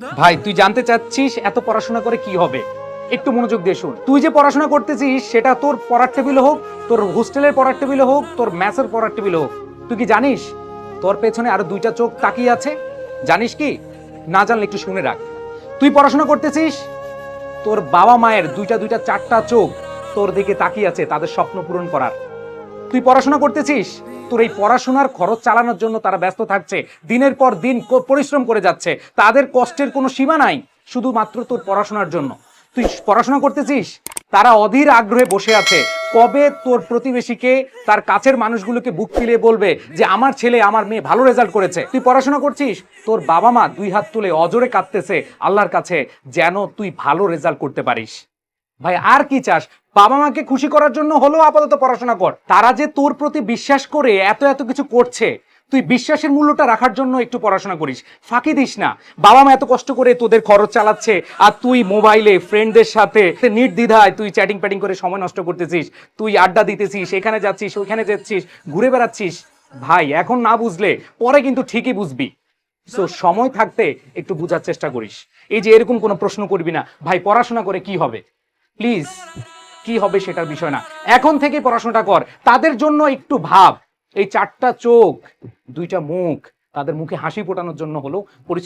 ভাই, তুই জানতে চাচ্ছিস এত পড়াশোনা করে কি হবে? একটু মনোযোগ দিয়ে শুন। তুই যে পড়াশোনা করতেছিস, সেটা তোর পড়ার টেবিলে হোক, তোর হোস্টেলের পড়ার টেবিলে হোক, তোর ম্যাথের পড়ার টেবিলে হোক। তুই কি জানিস, তোর পেছনে আরও দুইটা চোখ তাকিয়ে আছে? জানিস কি? না জানলে একটু শুনে রাখ। তুই পড়াশোনা করতেছিস, তোর বাবা মায়ের দুইটা দুইটা চারটা চোখ তোর দিকে তাকিয়ে আছে, তাদের স্বপ্ন পূরণ করার। তুই পড়াশোনা করতেছিস? তোর এই পড়াশোনার খরচ চালানোর জন্য তারা ব্যস্ত থাকছে। দিনের পর দিন পরিশ্রম করে যাচ্ছে। তাদের কষ্টের কোনো সীমা নাই, শুধুমাত্র তোর পড়াশোনার জন্য। তুই পড়াশোনা করতেছিস? তারা অধীর আগ্রহে বসে আছে। কবে তোর প্রতিবেশীকে, তার কাছের মানুষগুলোকে বুক ফিলিয়ে বলবে যে, আমার ছেলে, আমার মেয়ে ভালো রেজাল্ট করেছে। তুই পড়াশোনা করছিস? তোর বাবা মা দুই হাত তুলে অজরে কাঁদতেছে আল্লাহর কাছে, যেন তুই ভালো রেজাল্ট করতে পারিস। ভাই, আর কি চাস? বাবা মাকে খুশি করার জন্য হলেও আপাতত পড়াশোনা কর। তারা যে তোর প্রতি বিশ্বাস করে এত এত কিছু করছে, তুই বিশ্বাসের মূল্যটা রাখার জন্য একটু পড়াশোনা করিস। ফাঁকি দিস না। বাবা মা এত কষ্ট করে তোদের খরচ চালাচ্ছে, আর তুই মোবাইলে ফ্রেন্ডদের সাথে নির্দ্বিধায় তুই চ্যাটিং প্যাটিং করে সময় নষ্ট করতেছিস, তুই আড্ডা দিতেছিস, এখানে যাচ্ছিস, ওইখানে যাচ্ছিস, ঘুরে বেড়াচ্ছিস। ভাই, এখন না বুঝলে পরে কিন্তু ঠিকই বুঝবি। সো সময় থাকতে একটু বোঝার চেষ্টা করিস। এই যে এরকম কোনো প্রশ্ন করবি না। ভাই, পড়াশোনা করে কি হবে? প্লিজ, কি হবে সেটার বিষয় না। এখন থেকে পড়াশোনাটা কর। তাদের জন্য একটু ভাব। এই চারটা চোখ, দুইটা মুখ, তাদের মুখে হাসি ফোটানোর জন্য হলো পরিশ্রম